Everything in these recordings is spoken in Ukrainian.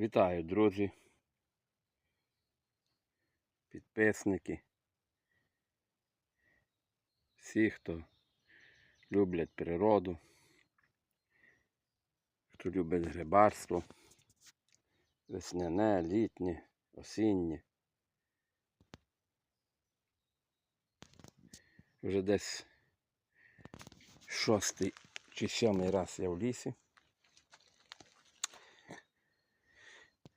Вітаю, друзі, підписники, всі, хто люблять природу, хто любить грибарство, весняне, літнє, осіннє. Вже десь шостий чи сьомий раз я в лісі.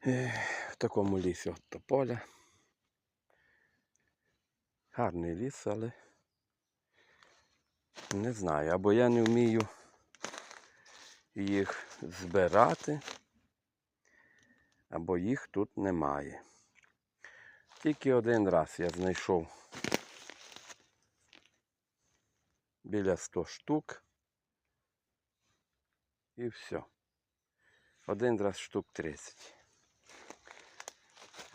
В такому лісі от тополя. Гарний ліс, але не знаю, або я не вмію їх збирати, або їх тут немає. Тільки один раз я знайшов біля 100 штук. І все. Один раз штук 30.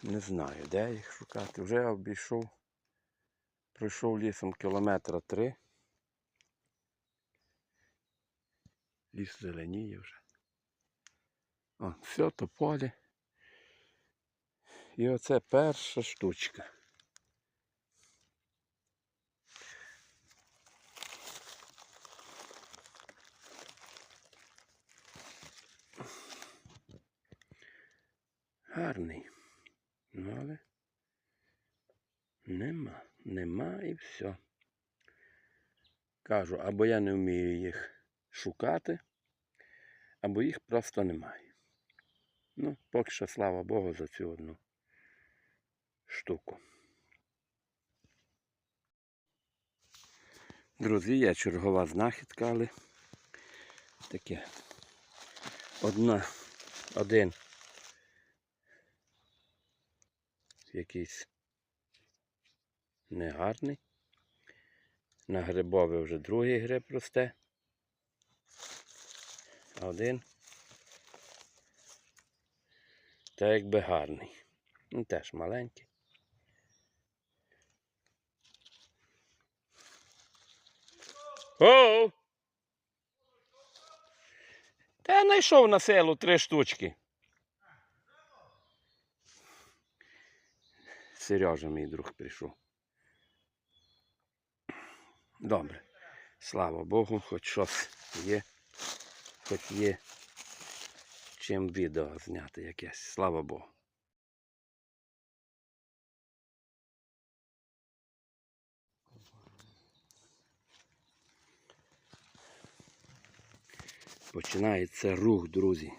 Не знаю, де їх шукати. Вже я обійшов, пройшов лісом кілометра три. Ліс зеленіє вже. О, все, то поле. І оце перша штучка. Гарний. Ну, але нема, нема і все. Кажу, або я не вмію їх шукати, або їх просто немає. Ну, поки що, слава Богу, за цю одну штуку. Друзі, є чергова знахідка, але таке. Одна, один якийсь негарний. На грибові вже другий гриб росте. Один. Та якби гарний. Ну теж маленький. Оу! Та я знайшов на селу три штучки. Сережа, мій друг, прийшов. Добре. Слава Богу, хоч щось є, хоч є чим відео зняти якесь. Слава Богу. Починається рух, друзі.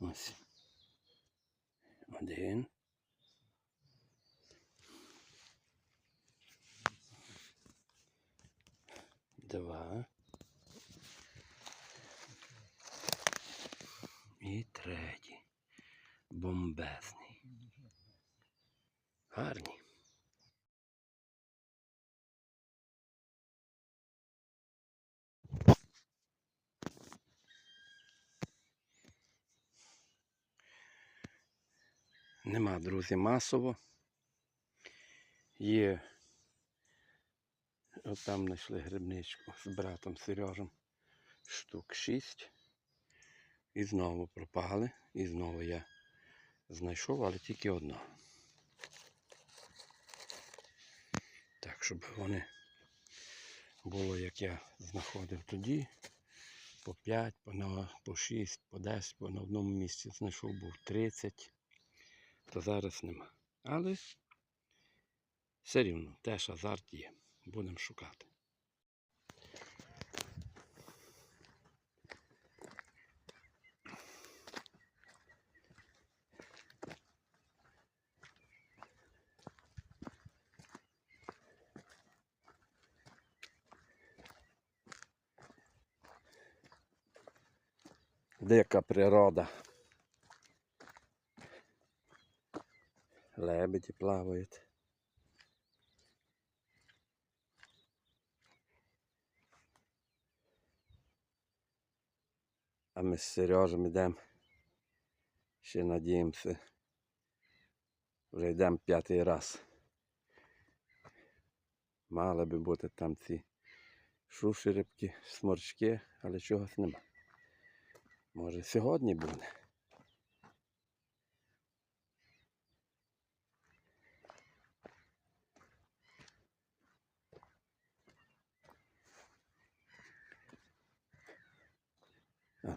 Ось. Один. Два. І третій. Бомбезний. Гарні. Нема, друзі, масово. Є. От там знайшли грибничку з братом Сережем. Штук шість. І знову пропали. І знову я знайшов, але тільки одну. Так, щоб вони було, як я знаходив тоді. По 5, по, на- по 6, по 10, по на одному місці знайшов був 30 то зараз нема. Але все рівно теж азарт є. Будемо шукати. Дика природа. Лебеді плавають. А ми з Сережем йдемо. Ще надіємося. Вже йдемо п'ятий раз. Мали би бути там ці шушеребки, сморчки, але чогось нема. Може сьогодні буде.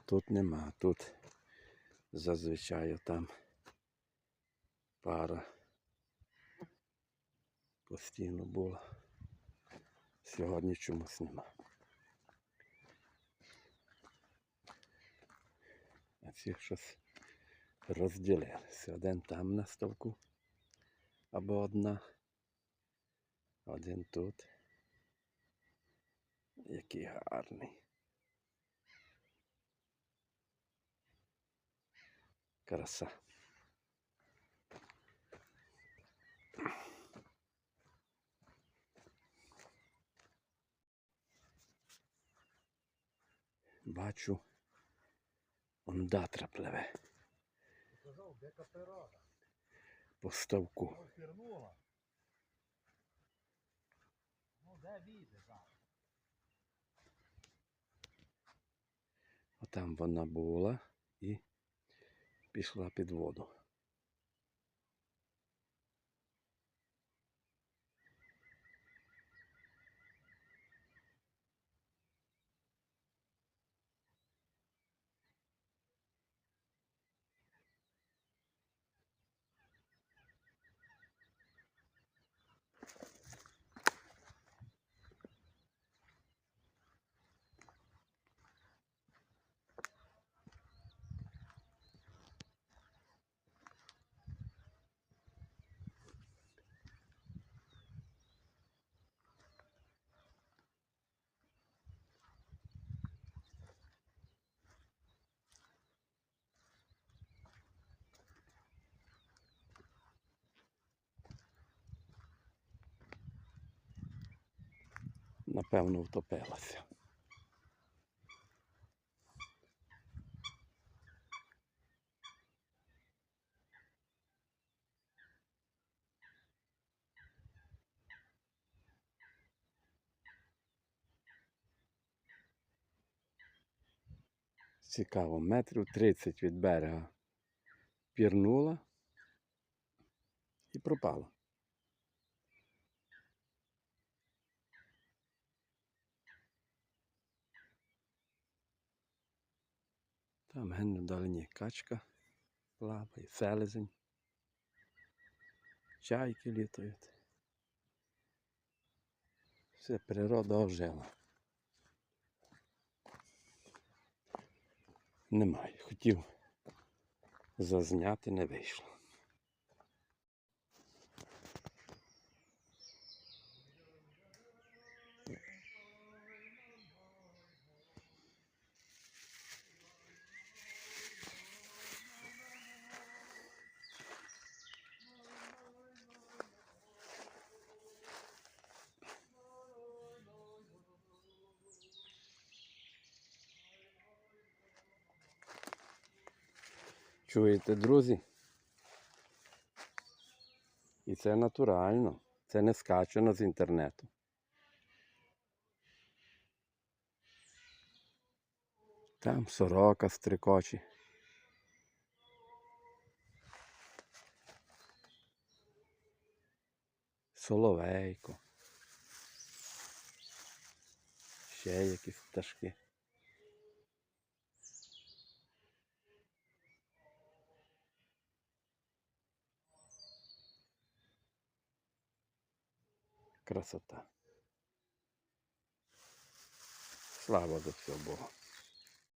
Тут нема. Тут зазвичай там пара постійно була. Сьогодні чомусь нема. А ці щось розділилися. Один там на ставку. Або одна. Один тут. Який гарний. Краса. Бачу, ондатра пливе по ставку. Отам вона була і пішла під воду. Напевно, втопилася. Цікаво, метрів 30 від берега пірнула і пропала. Там ген вдалині далині качка плаває, селезень. Чайки літають. Все природа ожила. Немає. Хотів зазняти, не вийшло. Чуєте, друзі? І це натурально. Це не скачано з інтернету. Там сорока стрикочі. Соловейко. Ще якісь пташки. Красота. Слава до всього Богу.